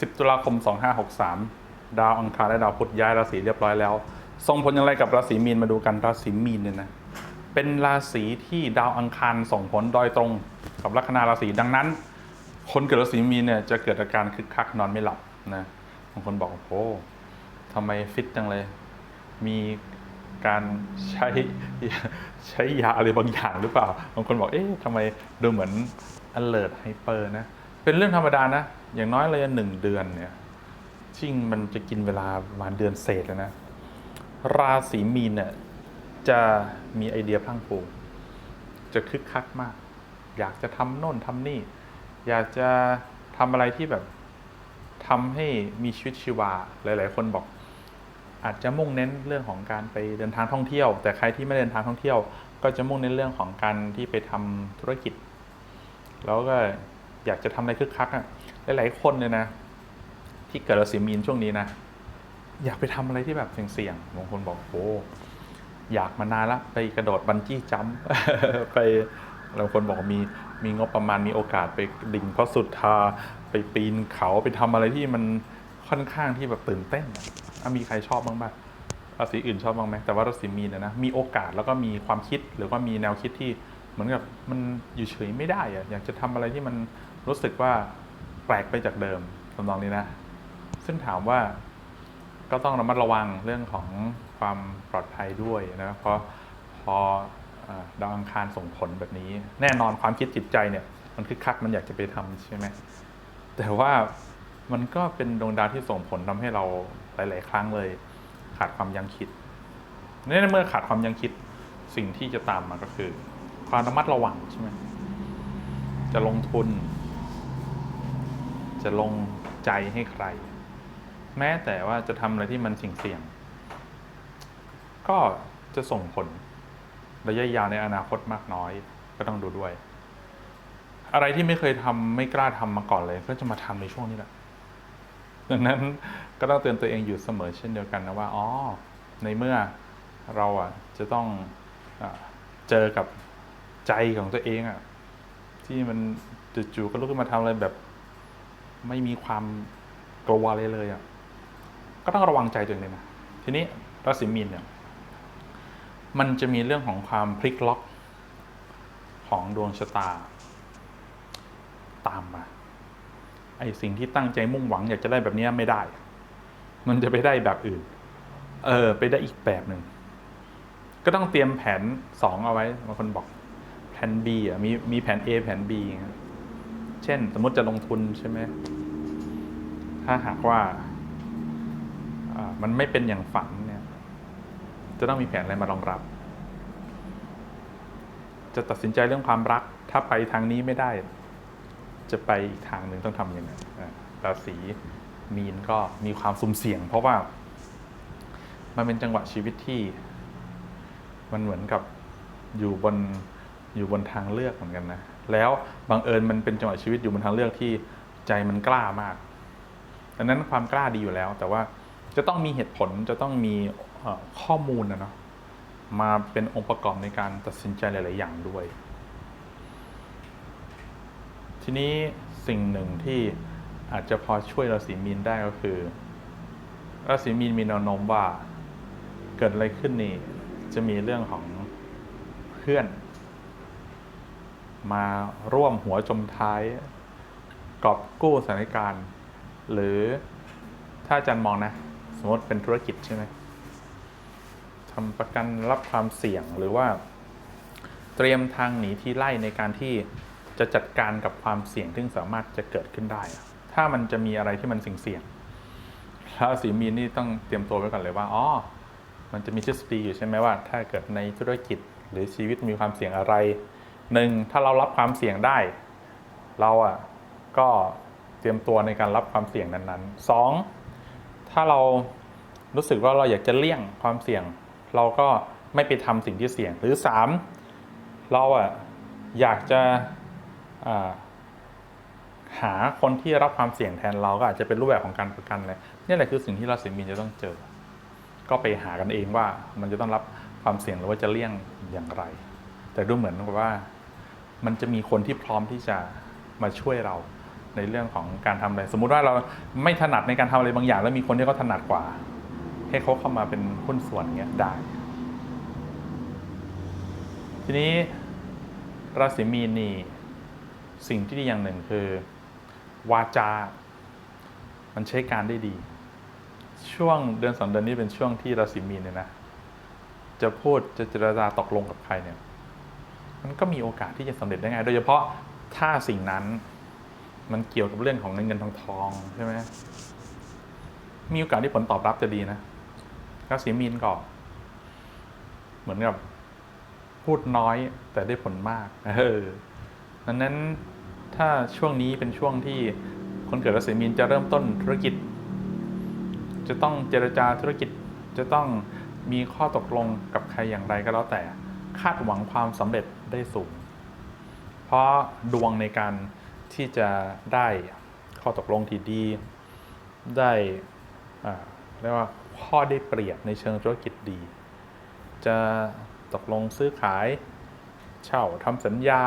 10 ตุลาคม 2563 ดาวอังคารและดาวพุธย้ายราศีเรียบร้อยแล้ว ส่งผลอย่างไรกับราศีมีนมาดูกันราศีมีนเนี่ยนะเป็นราศีที่ดาวอังคารส่งผลโดยตรงกับลัคนาราศีดังนั้น คนเกิดราศีมีนเนี่ยจะเกิดอาการคึกคักนอนไม่หลับนะบางคนบอกโอ้ทำไมฟิตจังเลย มีการใช้ใช้ยาอะไรบางอย่างหรือเปล่า บางคนบอกเอ๊ะทำไมดูเหมือน alert hyper นะ เป็นเรื่องธรรมดานะ อย่างน้อยเลยหนึ่งเดือนเนี่ยจริงมันจะกินเวลาประมาณเดือนเศษเลยนะ ราศีมีนเนี่ยจะมีไอเดียพลังพรูจะคึกคักมาก อยากจะทำโน่นทำนี่ อยากจะทำอะไรที่แบบทำให้มีชีวิตชีวา หลาย ๆ คนบอก อาจจะมุ่งเน้นเรื่องของการไปเดินทางท่องเที่ยว แต่ใครที่ไม่เดินทางท่องเที่ยว ก็จะมุ่งเน้นเรื่องของการที่ไปทำธุรกิจ แล้วก็ อยากจะทำอะไรคึกคักอะหลายๆคนเนี่ยนะ ที่เกิดราศีมีนช่วงนี้นะ อยากไปทำอะไรที่แบบเสี่ยงๆบางคนบอกโอ้อยากมานานละไปกระโดดบันจี้จัมป์ไปบางคนบอกมีมีงบประมาณมีโอกาสไปดิ่งพระสุดทาไปปีนเขาไปทำอะไรที่มันค่อนข้างที่แบบตื่นเต้นมีใครชอบบ้างบ้างราศีอื่นชอบบ้างไหมแต่ว่าราศีมีนเนยนะมีโอกาสแล้วก็มีความคิดหรือว่ามีแนวคิดที่เหมือนกับมันอยู่เฉยไม่ได้อะอยากจะทำอะไรที่มัน รู้สึกว่าแปลกไปจากเดิมทำนองนี้นะ ซึ่งถามว่าก็ต้องระมัดระวังเรื่องของความปลอดภัยด้วยนะเพราะพอดาวอังคารส่งผลแบบนี้ แน่นอนความคิดจิตใจเนี่ย มันคึกคักมันอยากจะไปทำใช่ไหมแต่ว่ามันก็เป็นดวงดาวที่ส่งผลทำให้เราหลาย ๆ ครั้งเลย ขาดความยังคิดในเมื่อขาดความยังคิดสิ่งที่จะตามมาก็คือ ความระมัดระวังใช่ไหมจะลงทุน จะลงใจให้ใคร แม้แต่ว่าจะทำอะไรที่มันเสี่ยงๆก็จะส่งผลระยะยาวในอนาคตมากน้อย ก็ต้องดูด้วย อะไรที่ไม่เคยทำไม่กล้าทำมาก่อนเลย ก็จะมาทำในช่วงนี้แหละดังนั้นก็ต้องเตือนตัวเองอยู่เสมอเช่นเดียวกันนะว่าอ๋อในเมื่อเราอะจะต้องอเจอกับใจของตัวเองอะที่มันจู่ๆก็ลุกขึ้นมาทำอะไรแบบ ไม่มีความกลัวเลยเลยอะก็ต้องระวังใจตัวเองเลยนะทีนี้ราศีมีนเนี่ย มันจะมีเรื่องของความพลิกล็อกของดวงชะตา ตามมาไอสิ่งที่ตั้งใจมุ่งหวังอยากจะได้แบบนี้ไม่ได้ มันจะไปได้แบบอื่น เออ ไปได้อีกแบบหนึ่ง ก็ต้องเตรียมแผนสองเอาไว้บางคนบอก แผน B อะมีมีแผน A แผน B อย่างเงี้ย เช่น สมมติจะลงทุนใช่ไหม ถ้าหากว่ามันไม่เป็นอย่างฝันเนี่ย จะต้องมีแผนอะไรมารองรับ จะตัดสินใจเรื่องความรัก ถ้าไปทางนี้ไม่ได้ จะไปอีกทางหนึ่งต้องทำยังไงราศีมีนก็มีความสุ่มเสี่ยง เพราะว่า มันเป็นจังหวะชีวิตที่ มันเหมือนกับอยู่บนอยู่บนทางเลือกเหมือนกันนะ แล้วบังเอิญมันเป็นจังหวะชีวิตอยู่บนทางเลือกที่ใจมันกล้ามากดังนั้นความกล้าดีอยู่แล้ว แต่ว่าจะต้องมีเหตุผลจะต้องมีข้อมูลนะเนาะมาเป็นองค์ประกอบในการตัดสินใจหลาย ๆ อย่างด้วย ทีนี้สิ่งหนึ่งที่อาจจะพอช่วยราศีมีนได้ก็คือราศีมีนมีแนวโน้มว่าเกิดอะไรขึ้นนี่จะมีเรื่องของเพื่อน มาร่วมหัวจมท้ายกอบกู้สถานการณ์ หรือถ้าอาจารย์มองนะ สมมติเป็นธุรกิจใช่ไหมทำประกันรับความเสี่ยงหรือว่า เตรียมทางหนีที่ไล่ในการที่จะจัดการกับความเสี่ยงที่สามารถจะเกิดขึ้นได้ ถ้ามันจะมีอะไรที่มันเสี่ยงๆราศีมีนนี่ต้องเตรียมตัวไว้ก่อนเลยว่าอ๋อมันจะมีทฤษฎีอยู่ใช่ไหมว่า ถ้าเกิดในธุรกิจหรือชีวิตมีความเสี่ยงอะไร หนึ่งถ้าเรารับความเสี่ยงได้ เราอะก็เตรียมตัวในการรับความเสี่ยงนั้นๆสองถ้าเรารู้สึกว่าเราอยากจะเลี่ยงความเสี่ยง เราก็ไม่ไปทำสิ่งที่เสี่ยง หรือสามเราอะอยากจะหาคนที่รับความเสี่ยงแทนเราก็อาจจะเป็นรูปแบบของการประกันเลยนี่แหละคือสิ่งที่ราศีมีนจะต้องเจอ ก็ไปหากันเองว่ามันจะต้องรับความเสี่ยงหรือว่าจะเลี่ยงอย่างไร แต่ดูเหมือนว่า มันจะมีคนที่พร้อมที่จะมาช่วยเราในเรื่องของการทำอะไร สมมุติว่าเราไม่ถนัดในการทำอะไรบางอย่าง แล้วมีคนที่เขาถนัดกว่า ให้เขาเข้ามาเป็นหุ้นส่วนเงี้ยได้ ทีนี้ราศีมีนนี่สิ่งที่ดีอย่างหนึ่งคือ วาจา มันใช้การได้ดี ช่วงเดือนสองเดือนนี้เป็นช่วงที่ราศีมีนเนี่ยนะ จะพูดจะเจรจาตกลงกับใครเนี่ย มันก็มีโอกาสที่จะสำเร็จได้ง่ายโดยเฉพาะถ้าสิ่งนั้น มันเกี่ยวกับเรื่องของเงินเงินทองทองใช่ไหมมีโอกาสที่ผลตอบรับจะดีนะราศีมีนก็เหมือนกับพูดน้อยแต่ได้ผลมาก เออดังนั้นถ้าช่วงนี้เป็นช่วงที่คนเกิดราศีมีนจะเริ่มต้นธุรกิจ จะต้องเจรจาธุรกิจ จะต้องมีข้อตกลงกับใครอย่างไรก็แล้วแต่ คาดหวังความสำเร็จได้สูง เพราะดวงในการที่จะได้ข้อตกลงที่ดี ได้เรียกว่าข้อได้เปรียบในเชิงธุรกิจดี จะตกลงซื้อขายเช่าทำสัญญา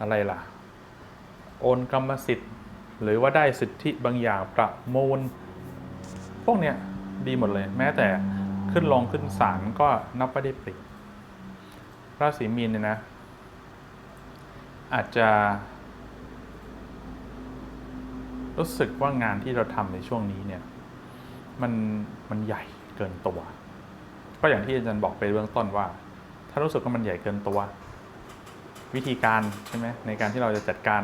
อะไรล่ะ โอนกรรมสิทธิ์ หรือว่าได้สิทธิบางอย่างประมูล พวกเนี้ยดีหมดเลย แม้แต่ขึ้นลงขึ้นศาลก็นับว่าได้เปรียบ ราศีมีนเนี่ยนะ อาจจะ รู้สึกว่างานที่เราทำในช่วงนี้เนี่ย มันมันใหญ่เกินตัว ก็อย่างที่อาจารย์บอกไปเบื้องต้นว่า ถ้ารู้สึกว่ามันใหญ่เกินตัว วิธีการใช่ไหมในการที่เราจะจัดการ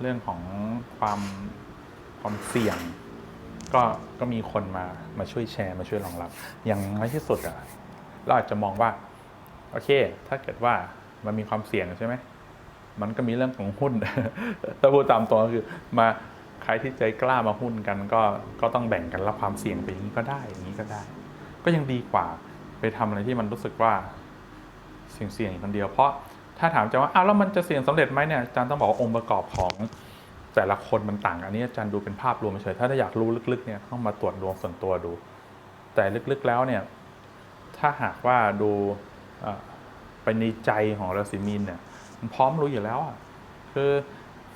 เรื่องของความความเสี่ยงก็ก็มีคนมามาช่วยแชร์มาช่วยรองรับ อย่างน้อยที่สุดอะเราอาจจะมองว่า โอเค ถ้าเกิดว่ามันมีความเสี่ยงใช่ไหม มันก็มีเรื่องของหุ้นถ้าพูดตามตัวคือมาใครที่ใจกล้ามาหุ้นกันก็ก็ต้องแบ่งกันรับความเสี่ยงไปอย่างนี้ก็ได้อย่างนี้ก็ได้ ก็ยังดีกว่าไปทำอะไรที่มันรู้สึกว่าเสี่ยงเสี่ยงคนเดียวเพราะถ้าถามอาจารย์ว่าอ้าวแล้วมันจะเสี่ยงสำเร็จไหมเนี่ยอาจารย์ต้องบอกว่าองค์ประกอบของแต่ละคนมันต่าง อันนี้อาจารย์ดูเป็นภาพรวมเฉยถ้าอยากรู้ลึกๆเนี่ยต้องมาตรวจดวงส่วนตัวดู แต่ลึกๆแล้วเนี่ย ถ้าหากว่าดู ไปในใจของราศีมีนเนี่ยมันพร้อมรู้อยู่แล้วอะคือ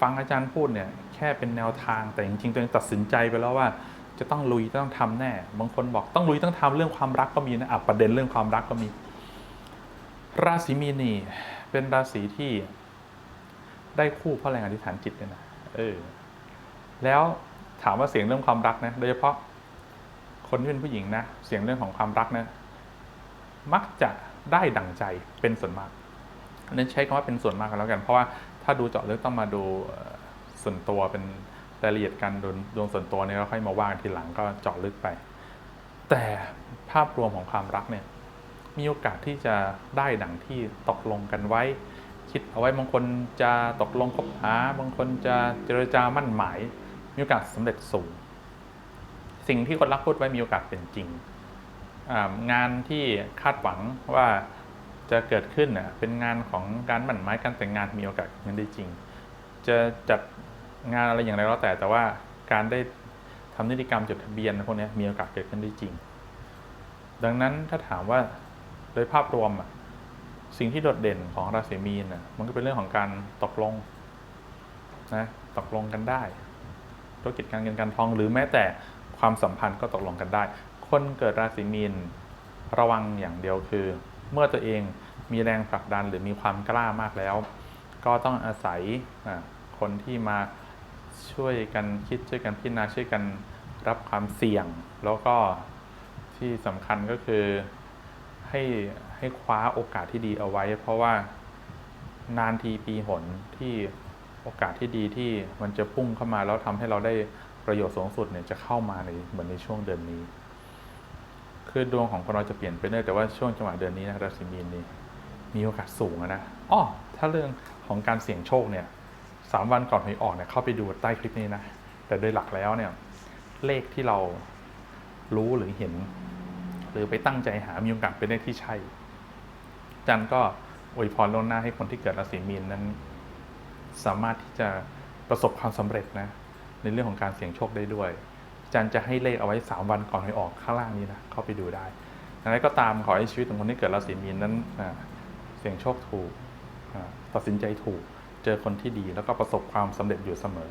ฟังอาจารย์พูดเนี่ยแค่เป็นแนวทางแต่จริงๆตัวเองตัดสินใจไปแล้วว่า จะต้องลุยต้องทำแน่ บางคนบอกต้องลุยต้องทำเรื่องความรักก็มีนะอะประเด็นเรื่องความรักก็มี ราศีมีนนี่เป็นราศีที่ได้คู่เพราะแรงอธิษฐานจิตเลยนะเออแล้วถามว่าเสียงเรื่องความรักนะโดยเฉพาะคนที่เป็นผู้หญิงนะ เสียงเรื่องของความรักนะ มักจะ ได้ดั่งใจเป็นส่วนมากอันนั้นใช้คำว่าเป็นส่วนมากกันแล้วกัน เพราะว่าถ้าดูเจาะลึกต้องมาดูส่วนตัวเป็นรายละเอียดการดวงดวงส่วนตัวเนี่ยก็ค่อยมาว่ากันทีหลังก็เจาะลึกไป แต่ภาพรวมของความรักเนี่ยมีโอกาสที่จะได้ดังที่ตกลงกันไว้ คิดเอาไว้บางคนจะตกลงคบหาบางคนจะเจรจามั่นหมาย มีโอกาสสำเร็จสูง สิ่งที่คนรักพูดไว้มีโอกาสเป็นจริง งานที่คาดหวังว่าจะเกิดขึ้นเป็นงานของการหมั่นไม้การแต่งงานมีโอกาสเกิดขึ้นได้จริง จะจัดงานอะไรอย่างไรก็แล้วแต่แต่ว่าการได้ทำนิติกรรมจดทะเบียนพวกนี้มีโอกาสเกิดขึ้นได้จริง ดังนั้นถ้าถามว่าโดยภาพรวมสิ่งที่โดดเด่นของราศีมีนมันก็เป็นเรื่องของการตกลงนะตกลงกันได้ธุรกิจการเงินการทองหรือแม้แต่ความสัมพันธ์ก็ตกลงกันได้ คนเกิดราศีมีนระวังอย่างเดียวคือ เมื่อตัวเองมีแรงผลักดันหรือมีความกล้ามากแล้ว ก็ต้องอาศัยคนที่มาช่วยกันคิดช่วยกันพิจารณาช่วยกันรับความเสี่ยง แล้วก็ที่สำคัญก็คือให้ให้คว้าโอกาสที่ดีเอาไว้ เพราะว่านานทีปีหนที่โอกาสที่ดีที่มันจะพุ่งเข้ามาแล้วทำให้เราได้ประโยชน์สูงสุดเนี่ยจะเข้ามาในเหมือนในช่วงเดือนนี้ คือดวงของคนเราจะเปลี่ยนไปเรื่อยแต่ว่าช่วงจังหวะเดือนนี้นะราศีมีนนี่มีโอกาสสูงอะนะอ้อถ้าเรื่องของการเสี่ยงโชคเนี่ยสามวันก่อนหวยออกเนี่ยเข้าไปดูใต้คลิปนี้นะ แต่โดยหลักแล้วเนี่ยเลขที่เรารู้หรือเห็น หรือไปตั้งใจหามีโอกาสเป็นเลขที่ใช่ จันก็อวยพรล่วงหน้าให้คนที่เกิดราศีมีนนั้น สามารถที่จะประสบความสำเร็จนะในเรื่องของการเสี่ยงโชคได้ด้วย จันจะให้เลขเอาไว้ 3 วันก่อนให้ออกข้างล่างนี้นะเข้าไปดูได้อย่างไรก็ตามขอให้ชีวิตของคนที่เกิดราศีมีนนั้นเสี่ยงโชคถูกตัดสินใจถูก เจอคนที่ดีแล้วก็ประสบความสำเร็จอยู่เสมอ